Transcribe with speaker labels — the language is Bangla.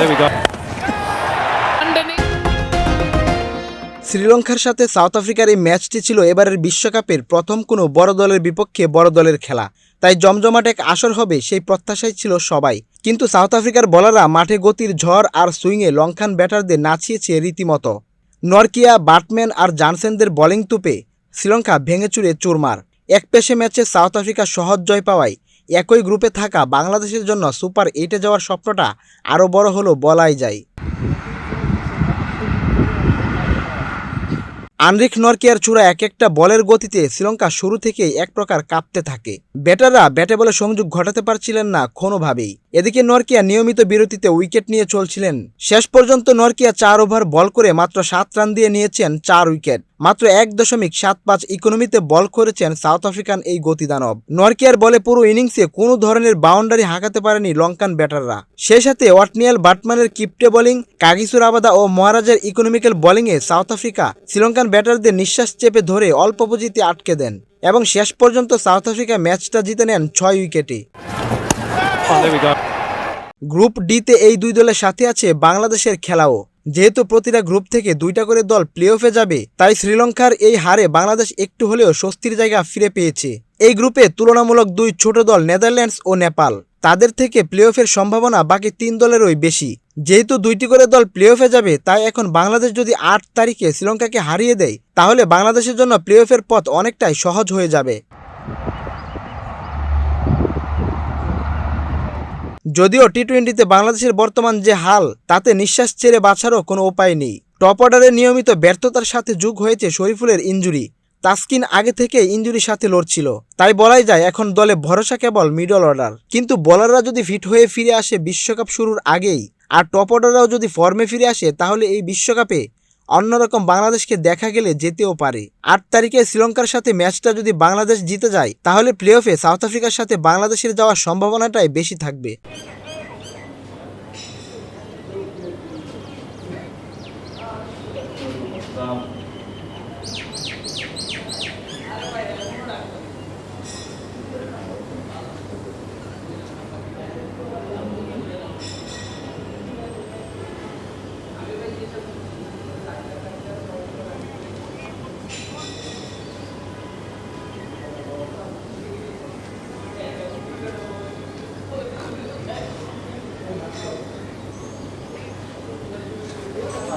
Speaker 1: there we go.
Speaker 2: শ্রীলঙ্কার সাথে সাউথ আফ্রিকার এই ম্যাচটি ছিল এবারের বিশ্বকাপের প্রথম কোনো বড় দলের বিপক্ষে বড় দলের খেলা। তাই জমজমাট এক আসর হবে সেই প্রত্যাশাই ছিল সবাই। কিন্তু সাউথ আফ্রিকার বলাররা মাঠে গতির ঝড় আর সুইংয়ে লঙ্কান ব্যাটারদের নাচিয়েছে রীতিমতো। নরকিয়া বাটম্যান আর জানসেনদের বোলিং তুপে শ্রীলঙ্কা ভেঙে চুরে চুরমার। এক পেশে ম্যাচে সাউথ আফ্রিকা সহজ জয় পাওয়ায় একই গ্রুপে থাকা বাংলাদেশের জন্য সুপার এইটে যাওয়ার স্বপ্নটা আরও বড় হলো বলাই যায়। আনরিক নরকিয়ার চূড়া এক একটা বলের গতিতে শ্রীলঙ্কা শুরু থেকেই এক প্রকার কাঁপতে থাকে। ব্যাটাররা ব্যাটে বলে সংযোগ ঘটাতে পারছিলেন না কোনোভাবেই। এদিকে নরকিয়া নিয়মিত বিরতিতে উইকেট নিয়ে চলছিলেন। শেষ পর্যন্ত নরকিয়া চার ওভার বল করে মাত্র সাত রান দিয়ে নিয়েছেন চার উইকেট। মাত্র এক দশমিক সাত পাঁচ ইকোনমিতে বল করেছেন সাউথ আফ্রিকান এই গতিদানব। নরকিয়ার বলে পুরো ইনিংসে কোনো ধরনের বাউন্ডারি হাঁকাতে পারেনি লঙ্কান ব্যাটাররা। সে সাথে ওয়াটনিয়াল বাটমানের কিপটে বোলিং কাগিসুর আবাদা ও মহারাজের ইকোনমিক্যাল বোলিংয়ে সাউথ আফ্রিকা শ্রীলঙ্কান ব্যাটারদের নিঃশ্বাস চেপে ধরে অল্প পুঁজিতে আটকে দেন এবং শেষ পর্যন্ত সাউথ আফ্রিকা ম্যাচটা জিতে নেন ছয় উইকেটে।
Speaker 1: Oh,
Speaker 2: গ্রুপ ডিতে এই দুই দলের সাথে আছে বাংলাদেশের খেলাও। যেহেতু প্রতিটা গ্রুপ থেকে দুইটা করে দল প্লে অফে যাবে, তাই শ্রীলঙ্কার এই হারে বাংলাদেশ একটু হলেও স্বস্তির জায়গা ফিরে পেয়েছে। এই গ্রুপে তুলনামূলক দুই ছোট দল নেদারল্যান্ডস ও নেপাল। তাদের থেকে প্লে অফের সম্ভাবনা বাকি তিন দলেরই বেশি। যেহেতু দুইটি করে দল প্লে অফে যাবে, তাই এখন বাংলাদেশ যদি আট তারিখে শ্রীলঙ্কাকে হারিয়ে দেয়, তাহলে বাংলাদেশের জন্য প্লে অফের পথ অনেকটাই সহজ হয়ে যাবে। যদিও টি টোয়েন্টিতে বাংলাদেশের বর্তমান যে হাল, তাতে নিঃশ্বাস ছেড়ে বাঁচারও কোনো উপায় নেই। টপ অর্ডারে নিয়মিত ব্যর্থতার সাথে যোগ হয়েছে শরীফুলের ইঞ্জুরি তাসকিন আগে থেকে ইঞ্জুরির সাথে লড়ছিল। তাই বলাই যায়, এখন দলে ভরসা কেবল মিডল অর্ডার। কিন্তু বোলাররা যদি ফিট হয়ে ফিরে আসে বিশ্বকাপ শুরুর আগেই, আর টপ অর্ডাররাও যদি ফর্মে ফিরে আসে, তাহলে এই বিশ্বকাপে অন্যরকম বাংলাদেশকে দেখা গেলে যেতেও পারে। আট তারিখে শ্রীলঙ্কার সাথে ম্যাচটা যদি বাংলাদেশ জিতে যায়, তাহলে প্লে অফে সাউথ আফ্রিকার সাথে বাংলাদেশের যাওয়ার সম্ভাবনাটাই বেশি থাকবে।